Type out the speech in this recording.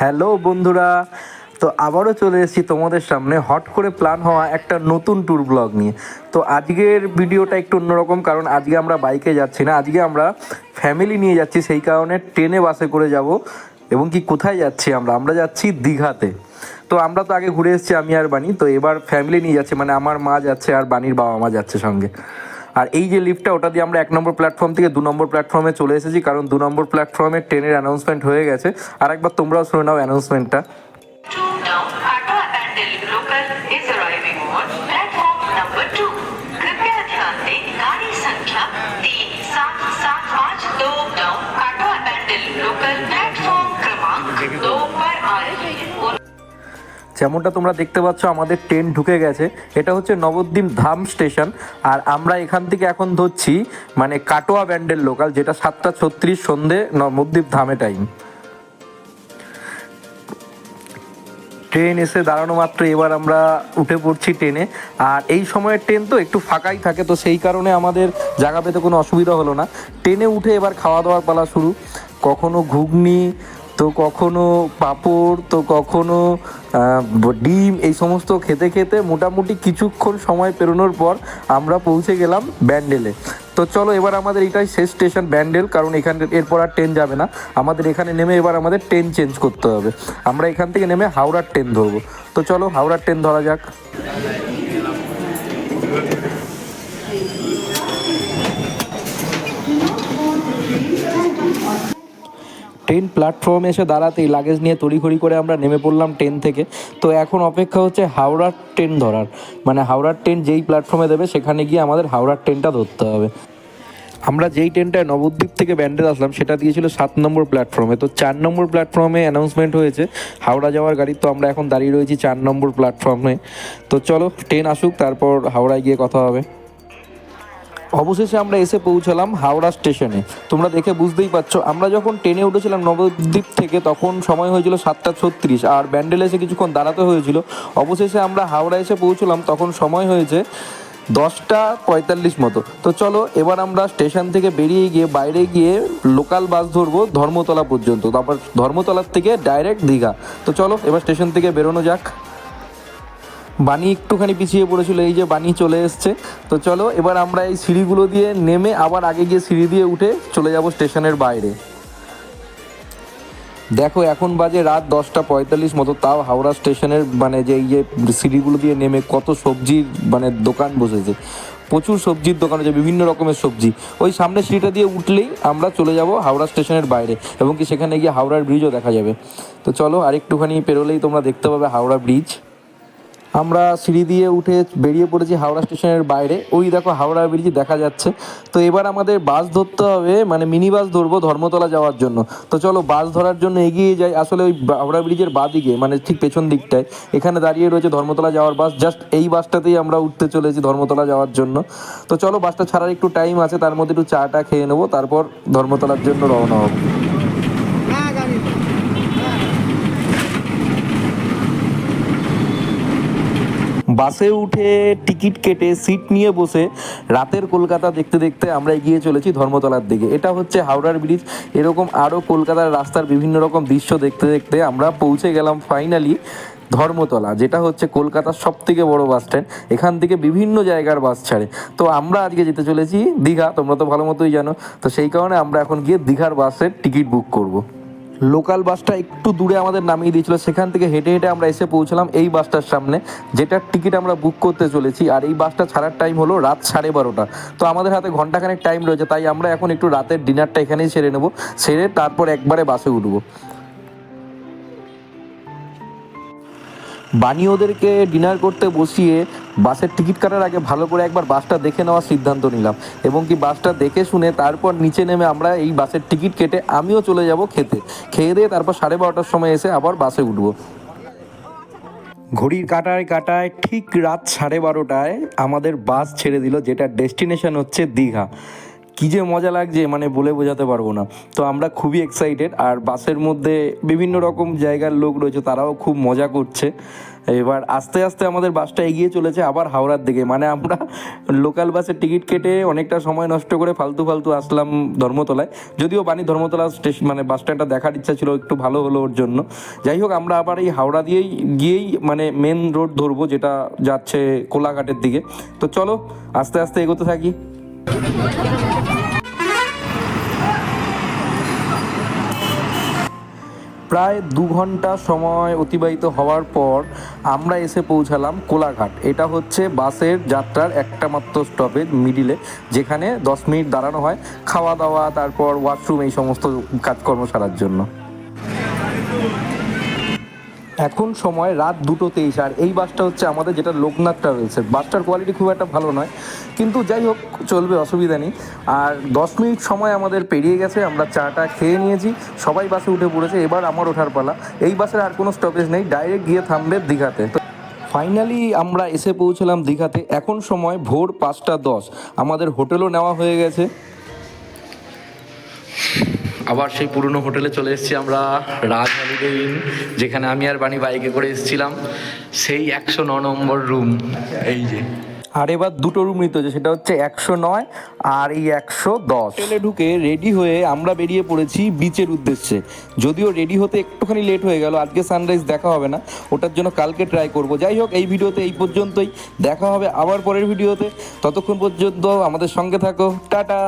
Hello বন্ধুরা, তো আবারও চলে এসেছি তোমাদের সামনে হট করে প্ল্যান হওয়া একটা নতুন ট্যুর ব্লগ নিয়ে। তো আজকের ভিডিওটা একটু অন্যরকম, কারণ আজকে আমরা বাইকে যাচ্ছি না, আজকে আমরা ফ্যামিলি নিয়ে যাচ্ছি, সেই কারণে ট্রেনে বাসে করে যাব, এবং কি কোথায় যাচ্ছি আমরা? আমরা যাচ্ছি দীঘাতে। তো আমরা তো আগে ঘুরে এসেছি আমি আর বানি, তো এবার ফ্যামিলি নিয়ে যাচ্ছে মানে আমার মা যাচ্ছে আর বানির বাবা মা যাচ্ছে সঙ্গে। আর এই যে লিফটটা ওটা দিয়ে আমরা এক নম্বর প্ল্যাটফর্ম থেকে দু নম্বর প্ল্যাটফর্মে চলে এসেছি, কারণ দু নম্বর প্ল্যাটফর্মে ট্রেনের অ্যানাউন্সমেন্ট হয়ে গেছে। আর একবার তোমরাও শুনে নাও অ্যানাউন্সমেন্টটা যেমনটা তোমরা দেখতে পাচ্ছ, আমাদের ট্রেন ঢুকে গেছে। এটা হচ্ছে নবদ্বীপ ধাম স্টেশন আর আমরা এখান থেকে এখন ধরছি মানে কাটোয়া ব্যান্ডের লোকাল যেটা সাতটা ছত্রিশ সন্ধে নবদ্বীপ ধামে টাইম ট্রেন এসে দাঁড়ানো মাত্র, এবার আমরা উঠে পড়ছি ট্রেনে আর এই সময়ের ট্রেন তো একটু ফাঁকাই থাকে, তো সেই কারণে আমাদের জায়গা পেতে কোনো অসুবিধা হলো না। ট্রেনে উঠে এবার খাওয়া দাওয়ার পালা শুরু। কখনো ঘুগনি তো কখনো পাঁপড়, তো কখনো ডিম, এই সমস্ত খেতে খেতে মোটামুটি কিছুক্ষণ সময় পেরোনোর পর আমরা পৌঁছে গেলাম ব্যান্ডেলে। তো চলো এবার আমাদের এটাই শেষ স্টেশন ব্যান্ডেল, কারণ এখান এরপর আর ট্রেন যাবে না। আমাদের এখানে নেমে এবার আমাদের ট্রেন চেঞ্জ করতে হবে। আমরা এখান থেকে নেমে হাওড়ার ট্রেন ধরবো। তো চলো হাওড়ার ট্রেন ধরা যাক। ট্রেন প্ল্যাটফর্মে এসে দাঁড়াতেই লাগেজ নিয়ে তড়িঘড়ি করে আমরা নেমে পড়লাম ট্রেন থেকে। তো এখন অপেক্ষা হচ্ছে হাওড়ার ট্রেন ধরার। মানে হাওড়ার ট্রেন যেই প্ল্যাটফর্মে দেবে, সেখানে গিয়ে আমাদের হাওড়ার ট্রেনটা ধরতে হবে। আমরা যেই ট্রেনটায় নবদ্বীপ থেকে ব্যান্ডেল আসলাম, সেটা দিয়েছিল সাত নম্বর প্ল্যাটফর্মে তো চার নম্বর প্ল্যাটফর্মে অ্যানাউন্সমেন্ট হয়েছে, হাওড়া যাওয়ার গাড়ি। তো আমরা এখন দাঁড়িয়ে রয়েছি চার নম্বর প্ল্যাটফর্মে তো চলো, ট্রেন আসুক, তারপর হাওড়ায় গিয়ে কথা হবে। অবশেষে আমরা এসে পৌঁছালাম হাওড়া স্টেশনে। তোমরা দেখে বুঝতেই পারছ, আমরা যখন ট্রেনে উঠেছিলাম নবদ্বীপ থেকে, তখন সময় হয়েছিল সাতটা ছত্রিশ, আর ব্যান্ডেলে এসে কিছুক্ষণ দাঁড়াতে হয়েছিল। অবশেষে আমরা হাওড়া এসে পৌঁছলাম, তখন সময় হয়েছে দশটা পঁয়তাল্লিশ মতো। তো চলো, এবার আমরা স্টেশন থেকে বেরিয়ে গিয়ে বাইরে গিয়ে লোকাল বাস ধরবো ধর্মতলা পর্যন্ত। তারপর ধর্মতলার থেকে ডাইরেক্ট দীঘা। তো চলো, এবার স্টেশন থেকে বেরোনো যাক। বানি একটুখানি পিছিয়ে পড়েছিল, এই যে বানি চলে এসছে। তো চলো, এবার আমরা এই সিঁড়িগুলো দিয়ে নেমে আবার আগে গিয়ে সিঁড়ি দিয়ে উঠে চলে যাব স্টেশনের বাইরে। দেখো, এখন বাজে রাত দশটা পঁয়তাল্লিশ মতো, তাও হাওড়া স্টেশনের মানে যে এই যে সিঁড়িগুলো দিয়ে নেমে কত সবজির মানে দোকান বসেছে। প্রচুর সবজির দোকান আছে বিভিন্ন রকমের সবজি। ওই সামনে সিঁড়িটা দিয়ে উঠলেই আমরা চলে যাব হাওড়া স্টেশনের বাইরে, এবং কি সেখানে গিয়ে হাওড়ার ব্রিজও দেখা যাবে। তো চলো আর একটুখানি পেরোলেই তোমরা দেখতে পাবে হাওড়া ব্রিজ আমরা সিঁড়ি দিয়ে উঠে বেরিয়ে পড়েছি হাওড়া স্টেশনের বাইরে। ওই দেখো হাওড়া ব্রিজ দেখা যাচ্ছে। তো এবার আমাদের বাস ধরতে হবে মানে মিনি বাস ধরবো ধর্মতলা যাওয়ার জন্য। তো চলো বাস ধরার জন্য এগিয়ে যাই। আসলে ওই হাওড়া ব্রিজের বাঁ দিকে মানে ঠিক পেছন দিকটায়। এখানে দাঁড়িয়ে রয়েছে ধর্মতলা যাওয়ার বাস। জাস্ট এই বাসটাতেই আমরা উঠতে চলেছি ধর্মতলা যাওয়ার জন্য। তো চলো বাসটা ছাড়ার একটু টাইম আছে, তার মধ্যে একটু চাটা খেয়ে নেব, তারপর ধর্মতলার জন্য রওনা হব। বাসে উঠে টিকিট কেটে সিট নিয়ে বসে রাতের কলকাতা দেখতে দেখতে আমরা এগিয়ে চলেছি ধর্মতলার দিকে। এটা হচ্ছে হাওড়ার ব্রিজ। এরকম আরও কলকাতার রাস্তার বিভিন্ন রকম দৃশ্য দেখতে দেখতে আমরা পৌঁছে গেলাম ফাইনালি ধর্মতলা, যেটা হচ্ছে কলকাতার সব থেকে বড় বাস স্ট্যান্ড এখান থেকে বিভিন্ন জায়গার বাস ছাড়ে। তো আমরা আজকে যেতে চলেছি দীঘা, তোমরা তো ভালো মতোই জানো। তো সেই কারণে আমরা এখন গিয়ে দীঘার বাসের টিকিট বুক করব। লোকাল বাসটা একটু দূরে আমাদের নামিয়ে দিয়েছিল। সেখান থেকে হেঁটে হেঁটে আমরা এসে পৌঁছলাম এই বাসটার সামনে। যেটার টিকিট আমরা বুক করতে চলেছি। আর এই বাসটা ছাড়ার টাইম হলো রাত সাড়ে বারোটা। তো আমাদের হাতে ঘন্টাখানেক টাইম রয়েছে। তাই আমরা এখন একটু রাতের ডিনারটা এখানেই সেরে নেব। সেরে তারপর একবারে বাসে উঠবো। বানি ওদেরকে ডিনার করতে বসিয়ে বাসের টিকিট কাটার আগে ভালো করে একবার বাসটা দেখে নেওয়ার সিদ্ধান্ত নিলাম। এবং কি বাসটা দেখে শুনে তারপর নিচে নেমে আমরা এই বাসের টিকিট কেটে আমিও চলে যাব খেতে। খেয়ে দিয়ে তারপর সাড়ে বারোটার সময় এসে আবার বাসে উঠবো। ঘড়ির কাটায় কাটায় ঠিক রাত সাড়ে বারোটায় আমাদের বাস ছেড়ে দিল, যেটা ডেস্টিনেশন হচ্ছে দীঘা। কী যে মজা লাগছে মানে বলে বোঝাতে পারব না। তো আমরা খুবই এক্সাইটেড আর বাসের মধ্যে বিভিন্ন রকম জায়গার লোক রয়েছে, তারাও খুব মজা করছে। এবার আস্তে আস্তে আমাদের বাসটা এগিয়ে চলেছে, আবার হাওড়ার দিকে। মানে আমরা লোকাল বাসের টিকিট কেটে অনেকটা সময় নষ্ট করে ফালতু ফালতু আসলাম ধর্মতলায়। যদিও বাণী ধর্মতলা স্টেশন মানে বাস স্ট্যান্ডটা দেখার ইচ্ছা ছিল, একটু ভালো হলো ওর জন্য। যাই হোক, আমরা আবার এই হাওড়া দিয়েই গিয়েই মানে মেন রোড ধরবো, যেটা যাচ্ছে কোলাঘাটের দিকে। তো চলো, আস্তে আস্তে এগোতে থাকি। প্রায় দু ঘণ্টা সময় অতিবাহিত হওয়ার পর আমরা এসে পৌঁছালাম কোলাঘাট। এটা হচ্ছে বাসের যাত্রার একটা মাত্র স্টপেজ মিডিলে যেখানে দশ মিনিট দাঁড়ানো হয় খাওয়া দাওয়া, তারপর ওয়াশরুম এই সমস্ত কাজকর্ম সারার জন্য। এখন সময় রাত দুটো তেইশ, আর এই বাসটা হচ্ছে আমাদের যেটা লোকনাথ ট্রাভেলসের বাসটার কোয়ালিটি খুব একটা ভালো নয়, কিন্তু যাই হোক, চলবে, অসুবিধা নেই। আর দশ মিনিট সময় আমাদের পেরিয়ে গেছে, আমরা চাটা খেয়ে নিয়েছি, সবাই বাসে উঠে পড়েছে, এবার আমার ওঠার পালা। এই বাসের আর কোনো স্টপেজ নেই ডাইরেক্ট গিয়ে থামবে দীঘাতে। ফাইনালি আমরা এসে পৌঁছলাম দীঘাতে, এখন সময় ভোর পাঁচটা দশ। আমাদের হোটেলও নেওয়া হয়ে গেছে। আবার সেই পুরনো হোটেলে চলে এসেছি আমরা রাজ হলিডে ইন যেখানে আমি আর বাণী বাইকে করে এসেছিলাম। সেই একশো ন নম্বর রুম এই যে। আর এবার দুটো রুম নিতে হচ্ছে সেটা হচ্ছে একশো নয় আর এই একশো দশ। হোটেলে ঢুকে রেডি হয়ে আমরা বেরিয়ে পড়েছি বিচের উদ্দেশ্যে। যদিও রেডি হতে একটুখানি লেট হয়ে গেল আজকে সানরাইজ দেখা হবে না ওটার জন্য কালকে ট্রাই করব। যাই হোক এই ভিডিওতে এই পর্যন্তই। দেখা হবে আবার পরের ভিডিওতে। ততক্ষণ পর্যন্ত আমাদের সঙ্গে থাকো। টাটা!